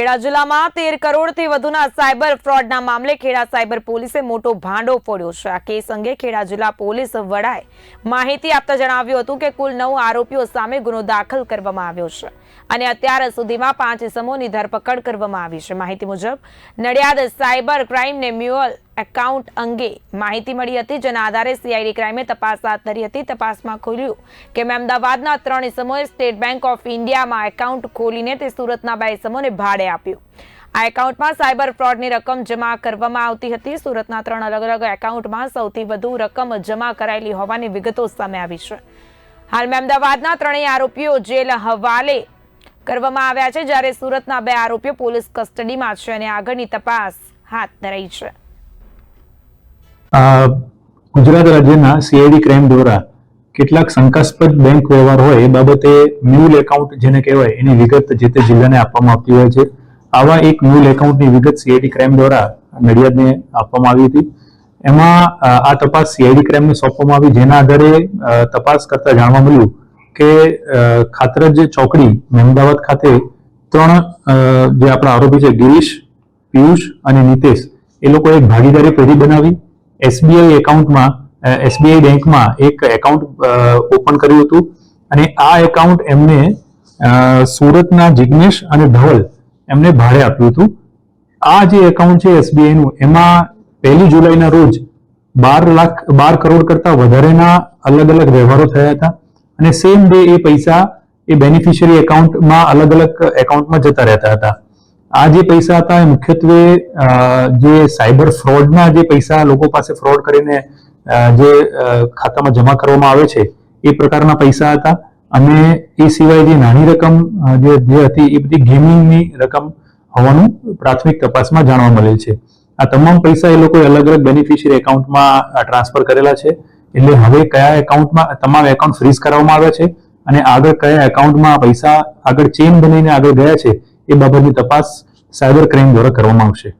ખેડા જિલ્લામાં તેર કરોડથી વધુના સાયબર ફ્રોડના મામલે ખેડા સાયબર પોલીસે મોટો ભાંડો ફોડ્યો છે. આ કેસ અંગે ખેડા જિલ્લા પોલીસ વડાએ માહિતી આપતા જણાવ્યું હતું કે કુલ નવ આરોપીઓ સામે ગુનો દાખલ કરવામાં આવ્યો છે અને અત્યાર સુધીમાં પાંચ ઇસમોની ધરપકડ કરવામાં આવી છે. માહિતી મુજબ, નડિયાદ સાયબર ક્રાઇમને મ્યુઅલ એકાઉન્ટ અંગે માહિતી મળી હતી, જેના આધારે સીઆઈડી ક્રાઇમે તપાસ હાથ ધરી હતી. તપાસમાં ખોલ્યું કે અમદાવાદના ત્રણ ઇસમોએ સ્ટેટ બેંક ઓફ ઇન્ડિયામાં એકાઉન્ટ ખોલીને તે સુરતના બે ઇસમોને ભાડે આપ્યું. આ એકાઉન્ટમાં સાયબર ફ્રોડની રકમ જમા કરવામાં આવતી હતી. સુરતના ત્રણ અલગ અલગ એકાઉન્ટમાં સૌથી વધુ રકમ જમા કરાયેલી હોવાની વિગતો સામે આવી છે. હાલમાં અમદાવાદના ત્રણેય આરોપીઓ જેલ હવાલે કરવામાં આવ્યા છે, જ્યારે સુરતના બે આરોપીઓ પોલીસ કસ્ટડીમાં છે અને આગળની તપાસ હાથ ધરાઈ છે. ગુજરાત રાજ્યના સીઆઈડી ક્રાઇમ દ્વારા કેટલાક શંકાસ્પદ બેંક વ્યવહાર હોય એ બાબતે મ્યુલ એકાઉન્ટ જેને કહેવાય, એની વિગત જે તે જિલ્લાને આપવામાં આવતી હોય છે. આવા એક મ્યુલ એકાઉન્ટની વિગત સીઆઈડી ક્રાઇમ દ્વારા નડિયાદને આપવામાં આવી હતી. એમાં આ તપાસ સીઆઈડી ક્રાઇમને સોંપવામાં આવી, જેના આધારે તપાસ કરતા જાણવા મળ્યું કે ખાતરજ ચોકડી અમદાવાદ ખાતે ત્રણ જે આપણા આરોપી છે, ગિરીશ, પિયુષ અને નિતેશ, એ લોકોએ ભાગીદારી પેઢી બનાવી. એસબીઆઈ એકાઉન્ટમાં એસબીઆઈ બેંકમાં એક એકાઉન્ટ ઓપન કર્યું હતું. અને આ એકાઉન્ટ એમને સુરતના જિગ્નેશ અને ધવલ એમને ભાડે આપ્યું હતું. આ જે એકાઉન્ટ છે એસબીઆઈ નું એમાં પહેલી જુલાઈના રોજ બાર લાખ, બાર કરોડ કરતા વધારેના અલગ અલગ વ્યવહારો થયા હતા. અને સેમ ડે એ પૈસા એ બેનિફિશિયરી એકાઉન્ટમાં અલગ અલગ એકાઉન્ટમાં જતા રહેતા હતા. આ જે પૈસા હતા એ મુખ્યત્વે જે સાયબર ફ્રોડના જે પૈસા લોકો પાસે ફ્રોડ કરીને જે ખાતામાં જમા કરવામાં આવે છે, એ પ્રકારના પૈસા હતા. અને એ સિવાય જે નાની રકમ જે હતી, એ બધી ગેમિંગની રકમ હોવાનું પ્રાથમિક તપાસમાં જાણવા મળેલ છે. આ તમામ પૈસા એ લોકોએ અલગ અલગ બેનિફિશિયરી એકાઉન્ટમાં ટ્રાન્સફર કરેલા છે. એટલે હવે કયા એકાઉન્ટમાં તમામ એકાઉન્ટ ફ્રીઝ કરવામાં આવ્યા છે અને આગળ કયા એકાઉન્ટમાં પૈસા આગળ ચેન બનીને આગળ ગયા છે, એ બાબતની તપાસ સાયબર ક્રાઇમ દ્વારા કરવામાં આવશે.